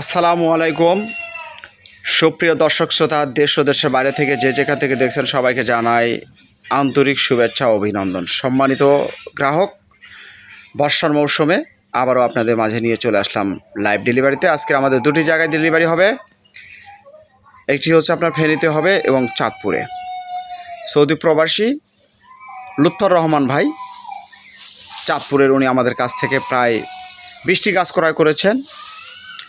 আসসালামু আলাইকুম। সুপ্রিয় দর্শক শ্রোতা, দেশ ও দেশের বাইরে থেকে যে যেখান থেকে দেখছেন সবাইকে জানাই আন্তরিক শুভেচ্ছা অভিনন্দন। সম্মানিত গ্রাহক, বর্ষার মৌসুমে আবারও আপনাদের মাঝে নিয়ে চলে আসলাম লাইভ ডেলিভারিতে আজকের আমাদের দুটি জায়গায় ডেলিভারি হবে। একটি হচ্ছে আপনার ফেনীতে হবে এবং চাঁদপুরে। সৌদি প্রবাসী লুৎফর রহমান ভাই, চাঁদপুরের উনি আমাদের কাছ থেকে প্রায় বিশটি গাছ ক্রয় করেছেন।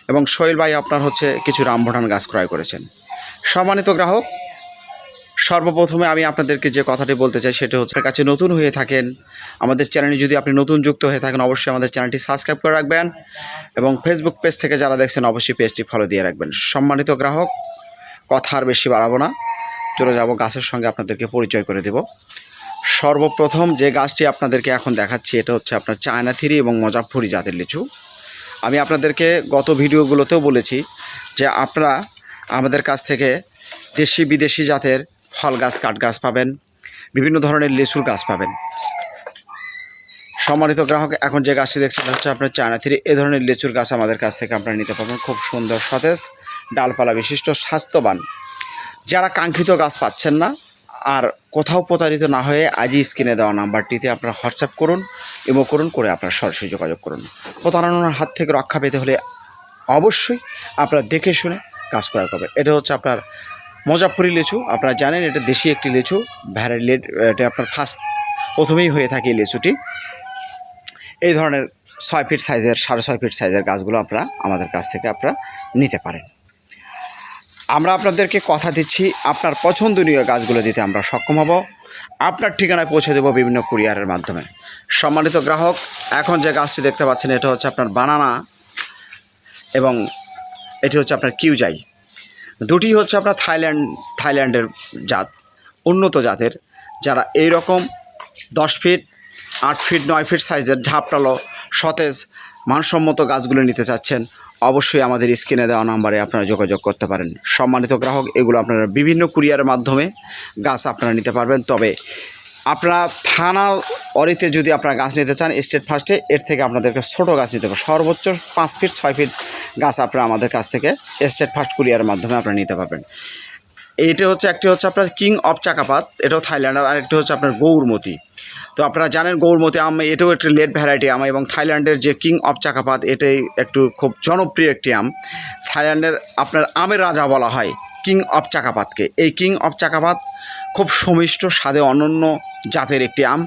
এবং সোহেল ভাই আপনার হচ্ছে কিছু রামভুটান গাছ ক্রয় করেছেন। সম্মানিত গ্রাহক, সর্বপ্রথমে আমি আপনাদেরকে যে কথাটি বলতে চাই সেটা হচ্ছে, কাছে নতুন হয়ে থাকেন, আমাদের চ্যানেলে যদি আপনি নতুন যুক্ত হয়ে থাকেন, অবশ্যই আমাদের চ্যানেলটি সাবস্ক্রাইব করে রাখবেন এবং ফেসবুক পেজ থেকে যারা দেখছেন, অবশ্যই পেজটি ফলো দিয়ে রাখবেন। সম্মানিত গ্রাহক, কথা আর বেশি বাড়াবো না, চলে যাব গাছের সঙ্গে আপনাদেরকে পরিচয় করে দেব। সর্বপ্রথম যে গাছটি আপনাদেরকে এখন দেখাচ্ছি, এটা হচ্ছে আপনার চায়না থিরি এবং মজাফরি জাতের লিচু। আমি আপনাদেরকে গত ভিডিওগুলোতেও বলেছি যে আপনারা আমাদের কাছ থেকে দেশি বিদেশি জাতের ফল গাছ, কাঠ গাছ পাবেন, বিভিন্ন ধরনের লিচুর গাছ পাবেন। সম্মানিত গ্রাহক, এখন যে গাছটি দেখছেন হচ্ছে আপনার চায়না থ্রি। এ ধরনের লেচুর গাছ আমাদের কাছ থেকে আপনারা নিতে পারবেন। খুব সুন্দর সতেজ, ডালপালা বিশিষ্ট, স্বাস্থ্যবান। যারা কাঙ্ক্ষিত গাছ পাচ্ছেন না, আর কোথাও প্রতারিত না হয়ে আজই স্ক্রিনে দেওয়া নাম্বারটিতে আপনারা হোয়াটসঅ্যাপ করুন। ইমো করুন করে আপনারা সরাসরি যোগাযোগ করুন। প্রতারণার হাত থেকে রক্ষা পেতে হলে অবশ্যই আপনারা দেখে শুনে কাজ করা করবেন এটা হচ্ছে আপনার মজাফরি লিচু। আপনারা জানেন এটা দেশি একটি লিচু। ভ্যারাইটি এটা আপনার ফার্স্ট, প্রথমেই হয়ে থাকে এই লিচুটি। এই ধরনের ছয় ফিট সাইজের, সাড়ে ছয় ফিট সাইজের গাছগুলো আপনারা আমাদের কাছ থেকে আপনারা নিতে পারেন। আমরা আপনাদেরকে কথা দিচ্ছি, আপনার পছন্দনীয় গাছগুলো দিতে আমরা সক্ষম হব। আপনার ঠিকানায় পৌঁছে দেবো বিভিন্ন কুরিয়ারের মাধ্যমে। সম্মানিত গ্রাহক, এখন যে গাছটি দেখতে পাচ্ছেন, এটা হচ্ছে আপনার বানানা এবং এটি হচ্ছে আপনার কিউজাই। দুটি হচ্ছে আপনার থাইল্যান্ড, থাইল্যান্ডের জাত, উন্নত জাতের, যারা এই রকম দশ ফিট, আট ফিট, নয় ফিট সাইজের ঝাপটালো, সতেজ, মানসম্মত গাছগুলো নিতে চাচ্ছেন, অবশ্যই আমাদের স্ক্রিনে দেওয়া নাম্বারে আপনারা যোগাযোগ করতে পারেন। সম্মানিত গ্রাহক, এগুলো আপনারা বিভিন্ন কুরিয়ারের মাধ্যমে গাছ আপনারা নিতে পারবেন। তবে আপনারা থানা অরিতে যদি আপনারা গাছ নিতে চান স্টেট ফার্স্টে এর থেকে আপনাদেরকে ছোটো গাছ নিতে পারবেন সর্বোচ্চ পাঁচ ফিট ছয় ফিট গাছ আপনারা আমাদের কাছ থেকে স্টেট ফার্স্ট কুরিয়ারের মাধ্যমে আপনারা নিতে পারবেন। এইটা হচ্ছে, একটি হচ্ছে আপনার কিং অফ চাকাপাত, এটাও থাইল্যান্ডের, আর একটি হচ্ছে আপনার গৌরমতি। তো আপনারা জানেন গৌরমতি আম, এটাও একটি লেট ভ্যারাইটি আম, এবং থাইল্যান্ডের যে কিং অফ চাকাপাত, এটাই একটু খুব জনপ্রিয় একটি আম। থাইল্যান্ডের আপনার আমের রাজা বলা হয় কিং অফ চাকাপাতকে। এই কিং অফ চাকাপাত খুব সমিষ্ট, স্বাদে অনন্য জাতের একটি আম,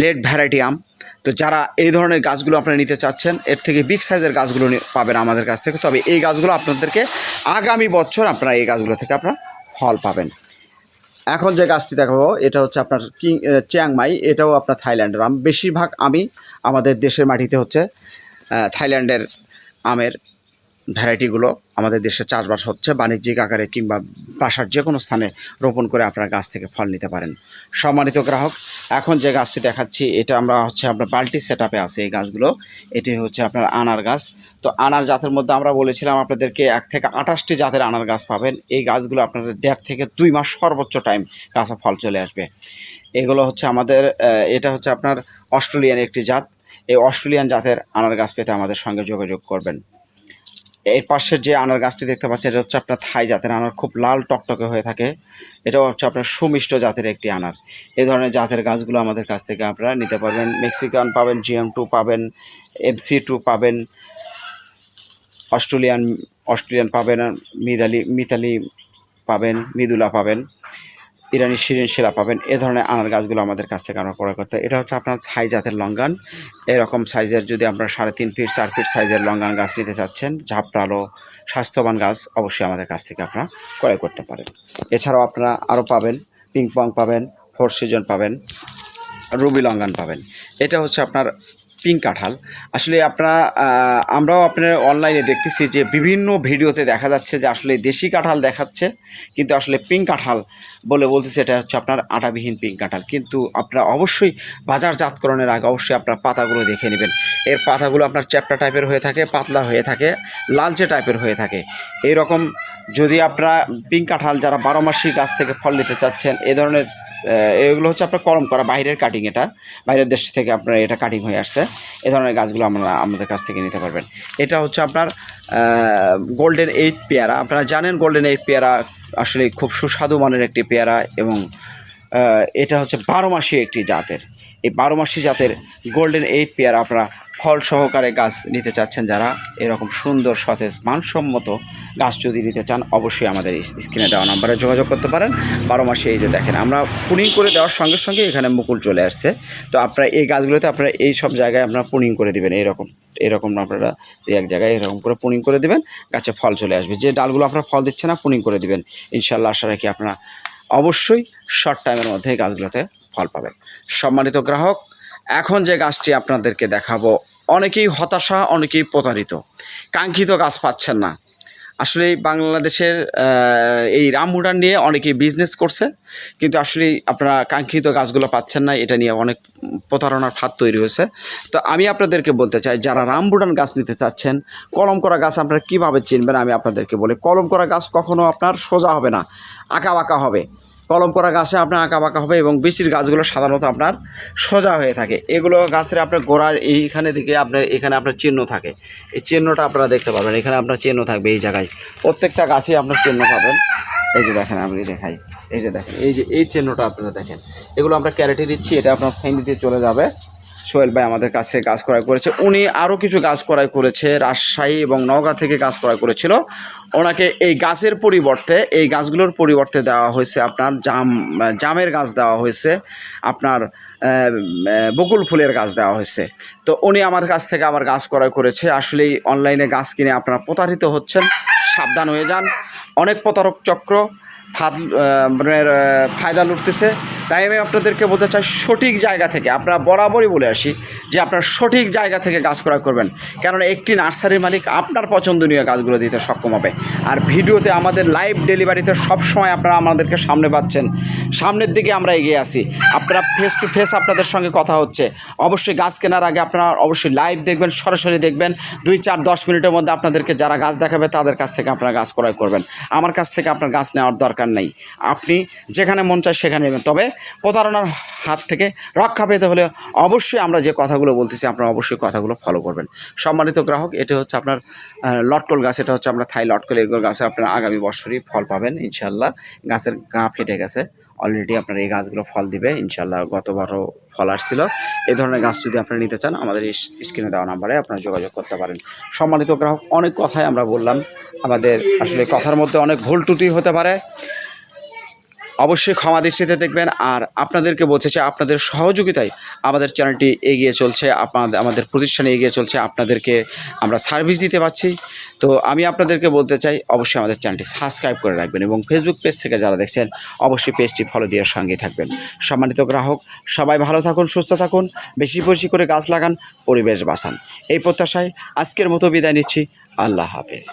লেট ভ্যারাইটি আম। তো যারা এই ধরনের গাছগুলো আপনারা নিতে চাচ্ছেন, এর থেকে বিগ সাইজের গাছগুলো পাবেন আমাদের কাছ থেকে। তবে এই গাছগুলো আপনাদেরকে আগামী বছর আপনারা এই গাছগুলো থেকে আপনারা ফল পাবেন। এখন যে গাছটি দেখাবো, এটা হচ্ছে আপনার কিং চিয়াংমাই। এটাও আপনার থাইল্যান্ডের আম। বেশিরভাগ আমি আমাদের দেশের মাটিতে হচ্ছে থাইল্যান্ডের আমের ভ্যারাইটিগুলো আমাদের দেশে চাষবাস হচ্ছে, বাণিজ্যিক আকারে কিংবা বাসার যে কোনো স্থানে রোপণ করে আপনার গাছ থেকে ফল নিতে পারেন। সম্মানিত গ্রাহক, এখন যে গাছটি দেখাচ্ছি, এটা আমরা হচ্ছে আপনার বাল্টি সেট আপে আছে এই গাছগুলো। এটি হচ্ছে আপনার আনার গাছ। তো আনার জাতের মধ্যে আমরা বলেছিলাম আপনাদেরকে এক থেকে আঠাশটি জাতের আনার গাছ পাবেন। এই গাছগুলো আপনাদের দেড় থেকে দুই মাস সর্বোচ্চ টাইম গাছে ফল চলে আসবে। এগুলো হচ্ছে আমাদের এটা হচ্ছে আপনার অস্ট্রেলিয়ান একটি জাত। এই অস্ট্রেলিয়ান জাতের আনার গাছ পেতে আমাদের সঙ্গে যোগাযোগ করবেন। এর পাশে যে আনার গাছটি দেখতে পাচ্ছি এটা হচ্ছে আপনার থাই জাতের আনার, খুব লাল টকটকে হয়ে থাকে। এটাও হচ্ছে আপনার সুমিষ্ট জাতের একটি আনার। এই ধরনের জাতের গাছগুলো আমাদের কাছ থেকে আপনারা নিতে পারবেন। মেক্সিকান পাবেন জিএম টু পাবেন এমসি টু পাবেন অস্ট্রেলিয়ান অস্ট্রেলিয়ান পাবেন মিদালি মিতালি পাবেন মৃদুলা পাবেন। ইরানি শিরিন শিলা পাবেন। এ ধরনের আনার গাছগুলো আমাদের কাছ থেকে আমরা ক্রয় করতে এটা হচ্ছে আপনার থাই জাতের লঙ্গান। এরকম সাইজের যদি আপনারা সাড়ে তিন ফিট, চার ফিট সাইজের লঙ্গান গাছ নিতে চাচ্ছেন ঝাপড়ালো স্বাস্থ্যবান গাছ অবশ্যই আমাদের কাছ থেকে আপনারা ক্রয় করতে পারেন। এছাড়াও আপনারা আরও পাবেন পিং পং পাবেন ফোর সিজন পাবেন রুবি লঙ্গান পাবেন। এটা হচ্ছে আপনার পিঙ্ক কাঁঠাল। আসলে আপনারা আমরাও আপনার অনলাইনে দেখতেছি যে বিভিন্ন ভিডিওতে দেখা যাচ্ছে যে আসলে দেশি কাঁঠাল দেখাচ্ছে, কিন্তু আসলে পিঙ্ক কাঁঠাল বলে বলতেছে, এটা হচ্ছে আপনার আটাবিহীন পিঙ্ক কাঁঠাল। কিন্তু আপনারা অবশ্যই বাজারজাতকরণের আগে অবশ্যই আপনার পাতাগুলো দেখে নেবেন। এর পাতাগুলো আপনার চ্যাপটা টাইপের হয়ে থাকে, পাতলা হয়ে থাকে, লালচে টাইপের হয়ে থাকে। এই রকম যদি আপনারা পিঙ্ক কাঁঠাল যারা বারো মাসি গাছ থেকে ফল নিতে চাচ্ছেন, এ ধরনের এগুলো হচ্ছে আপনার কলম করা, বাইরের কাটিং এটা। বাইরের দেশ থেকে আপনার এটা কাটিং হয়ে আসছে। এ ধরনের গাছগুলো আমরা, আমাদের কাছ থেকে নিতে পারবেন। এটা হচ্ছে আপনার গোল্ডেন এইট পেয়ারা। আপনারা জানেন গোল্ডেন এইট পেয়ারা আসলে খুব সুস্বাদু মানের একটি পেয়ারা এবং এটা হচ্ছে বারো মাসি একটি জাতের। এই বারো মাসি জাতের গোল্ডেন এইট পেয়ার আপনারা ফল সহকারে গাছ নিতে চাচ্ছেন যারা, এরকম সুন্দর সতেজ মানসম্মত গাছ যদি নিতে চান, অবশ্যই আমাদের স্ক্রিনে দেওয়া নাম্বারে যোগাযোগ করতে পারেন। বারো মাসে এই যে দেখেন, আমরা পুনিং করে দেওয়ার সঙ্গে সঙ্গে এখানে মুকুল চলে আসছে। তো আপনারা এই গাছগুলোতে আপনারা এই সব জায়গায় আপনারা পুনিং করে দিবেন, এরকম এরকম আপনারা এক জায়গায় এরকম করে পুনিং করে দিবেন, গাছে ফল চলে আসবে। যে ডালগুলো আপনারা ফল দিচ্ছে না, পুনিং করে দিবেন। ইনশাল্লাহ আশা রাখি আপনারা অবশ্যই শর্ট টাইমের মধ্যে এই গাছগুলোতে ফল পাবেন। সম্মানিত গ্রাহক, এখন যে গাছটি আপনাদেরকে দেখাবো, অনেকেই হতাশা, অনেকেই প্রতারিত। কাঙ্ক্ষিত গাছ পাচ্ছেন না। আসলে বাংলাদেশের এই রামবুটান নিয়ে অনেকেই বিজনেস করছে, কিন্তু আসলে আপনারা কাঙ্ক্ষিত গাছগুলো পাচ্ছেন না, এটা নিয়ে অনেক প্রতারণার ফাঁদ তৈরি হয়েছে। তো আমি আপনাদেরকে বলতে চাই, যারা রামবুটান গাছ নিতে চাচ্ছেন, কলম করা গাছ আপনারা কীভাবে চিনবেন? আমি আপনাদেরকে বলি, কলম করা গাছ কখনো আপনার সোজা হবে না, আঁকা বাঁকা হবে। কলম করা গাছে আপনার আঁকা বাঁকা হবে এবং বেশির গাছগুলো সাধারণত আপনার সোজা হয়ে থাকে। এগুলো গাছের আপনার গোড়ার এইখানে থেকে আপনার, এখানে আপনার চিহ্ন থাকে। এই চিহ্নটা আপনারা দেখতে পাবেন এখানে আপনার চিহ্ন থাকবে এই জায়গায়। প্রত্যেকটা গাছে আপনার চিহ্ন পাবেন। এই যে দেখেন আপনি দেখাই। এই যে দেখেন, এই যে, এই চিহ্নটা আপনারা দেখেন। এগুলো আমরা ক্যারেটে দিচ্ছি, এটা আপনার ফেন্ডিতে চলে যাবে। সোহেল ভাই আমাদের কাছ থেকে গাছ ক্রয় করেছে। উনি আরও কিছু গাছ ক্রয় করেছে রাজশাহী এবং নওগাঁ থেকে গাছ ক্রয় করেছিল। ওনাকে এই গাছের পরিবর্তে এই গাছগুলোর পরিবর্তে দেওয়া হয়েছে আপনার জাম জামের গাছ দেওয়া হয়েছে আপনার বকুল ফুলের গাছ দেওয়া হয়েছে। তো উনি আমার কাছ থেকে আবার গাছ ক্রয় করেছে। আসলেই অনলাইনে গাছ কিনে আপনারা প্রতারিত হচ্ছেন সাবধান হয়ে যান। অনেক প্রতারক চক্র ফাদ মানে, ফায়দা লুটতেছে। তাই আমি আপনাদেরকে বলতে চাই, সঠিক জায়গা থেকে আপনারা বরাবরই বলে আসি যে আপনার সঠিক জায়গা থেকে গাছ ক্রয় করবেন। কেননা একটি নার্সারির মালিক আপনার পছন্দনীয় গাছগুলো দিতে সক্ষম হবে। আর ভিডিওতে আমাদের লাইভ ডেলিভারিতে সবসময় আপনারা আমাদেরকে সামনে পাচ্ছেন। সামনের দিকে আমরা এগিয়ে আসি আপনারা ফেস টু ফেস আপনাদের সঙ্গে কথা হচ্ছে। অবশ্যই গাছ কেনার আগে আপনারা অবশ্যই লাইভ দেখবেন, সরাসরি দেখবেন। দুই চার দশ মিনিটের মধ্যে আপনাদেরকে যারা গাছ দেখাবে, তাদের কাছ থেকে আপনারা গাছ ক্রয় করবেন। আমার কাছ থেকে আপনার গাছ নেওয়ার দরকার নেই। আপনি যেখানে মন চায় সেখানে নেবেন। তবে প্রতারণার হাত থেকে রক্ষা পেতে হলে অবশ্যই আমরা যে কথাগুলো বলতেছি, আপনারা অবশ্যই কথাগুলো ফলো করবেন। সম্মানিত গ্রাহক, এটা হচ্ছে আপনার লটকল গাছ। এটা হচ্ছে আমরা থাই লটকল এগুলো গাছে আপনারা আগামী বছরই ফল পাবেন ইনশাল্লাহ গাছের গা ফেটে গেছে। অলরেডি আপনার এই গাছগুলো ফল দিবে ইনশাল্লাহ গতবারও ফল আসছিল। এই ধরনের গাছ যদি আপনারা নিতে চান, আমাদের স্ক্রিনে দেওয়া নাম্বারে আপনারা যোগাযোগ করতে পারেন। সম্মানিত গ্রাহক, অনেক কথাই আমরা বললাম। আমাদের আসলে কথার মধ্যে অনেক ভুল ত্রুটি হতে পারে। অবশ্যই ক্ষমা দৃষ্টিতে দেখবেন। আর আপনাদেরকে বলতে চাই, আপনাদের সহযোগিতায় আমাদের চ্যানেলটি এগিয়ে চলছে, আপনাদের, আমাদের প্রতিষ্ঠানে এগিয়ে চলছে, আপনাদেরকে আমরা সার্ভিস দিতে পারছি। তো আমি আপনাদেরকে বলতে চাই, অবশ্যই আমাদের চ্যানেলটি সাবস্ক্রাইব করে রাখবেন এবং ফেসবুক পেজ থেকে যারা দেখছেন, অবশ্যই পেজটি ফলো দেওয়ার সঙ্গে থাকবেন। সম্মানিত গ্রাহক, সবাই ভালো থাকুন, সুস্থ থাকুন, বেশি বেশি করে গাছ লাগান, পরিবেশ বাঁচান। এই প্রত্যাশায় আজকের মতো বিদায় নিচ্ছি। আল্লাহ হাফেজ।